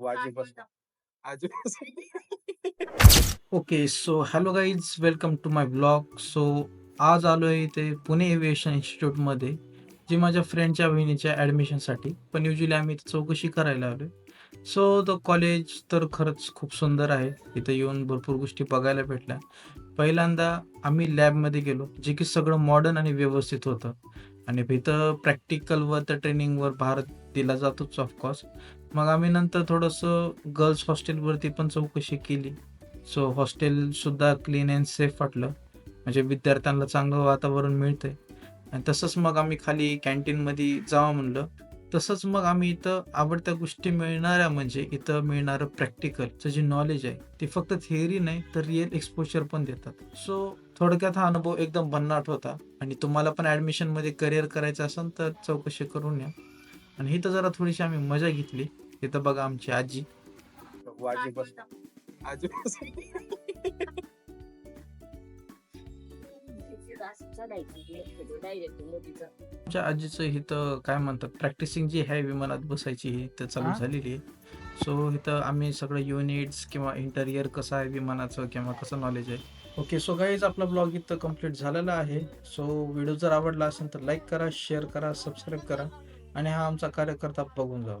वाजेपासून. Okay so hello guys welcome to my blog. So आज आलो आहे इथे पुणे एव्हिएशन इन्स्टिट्यूटमध्ये जी माझ्या फ्रेंडच्या बहिणीच्या ॲडमिशनसाठी. पण युजली आम्ही चौकशी करायला आलो सो द कॉलेज तर खरंच खूप सुंदर आहे. इथं येऊन भरपूर गोष्टी बघायला भेटल्या. पहिल्यांदा आम्ही लॅबमध्ये गेलो जे की सगळं मॉडर्न आणि व्यवस्थित होतं. आणि इथं प्रॅक्टिकलवर तर ट्रेनिंगवर भार दिला जातोच ऑफकोर्स मग आम्ही नंतर थोडंसं गर्ल्स हॉस्टेलवरती पण चौकशी केली. सो हॉस्टेलसुद्धा क्लीन अँड सेफ वाटलं. म्हणजे विद्यार्थ्यांना चांगलं वातावरण मिळतंय. आणि तसंच मग आम्ही खाली कॅन्टीनमध्ये जावं म्हणलं. तसंच मग आम्ही इथं आवडत्या गोष्टी मिळणाऱ्या म्हणजे इथं मिळणारं प्रॅक्टिकलचं जे नॉलेज आहे ते फक्त थिअरी नाही तर रिअल एक्सपोजर पण देतात. सो थोडक्यात हा अनुभव एकदम भन्नाट होता. आणि तुम्हाला पण ॲडमिशनमध्ये करिअर करायचं असेल तर चौकशी करून या. आणि इथं जरा थोडीशी आम्ही मजा घेतली. इथं बघा आमची आजी. आजूपासून आमच्या आजीचं इथं काय म्हणतात प्रॅक्टिसिंग जी आहे विमानात बसायची ही तर चालू? झालेली आहे. सो इथं आम्ही सगळं युनिट्स किंवा इंटेरियर कसं आहे विमानाचं किंवा कसं नॉलेज आहे. ओके सो गाईज आपला ब्लॉग इथं कंप्लीट झालेला आहे. सो व्हिडिओ जर आवडला असेल तर लाईक करा शेअर करा सबस्क्राईब करा. आणि हा आमचा कार्यकर्ता बघून जावा.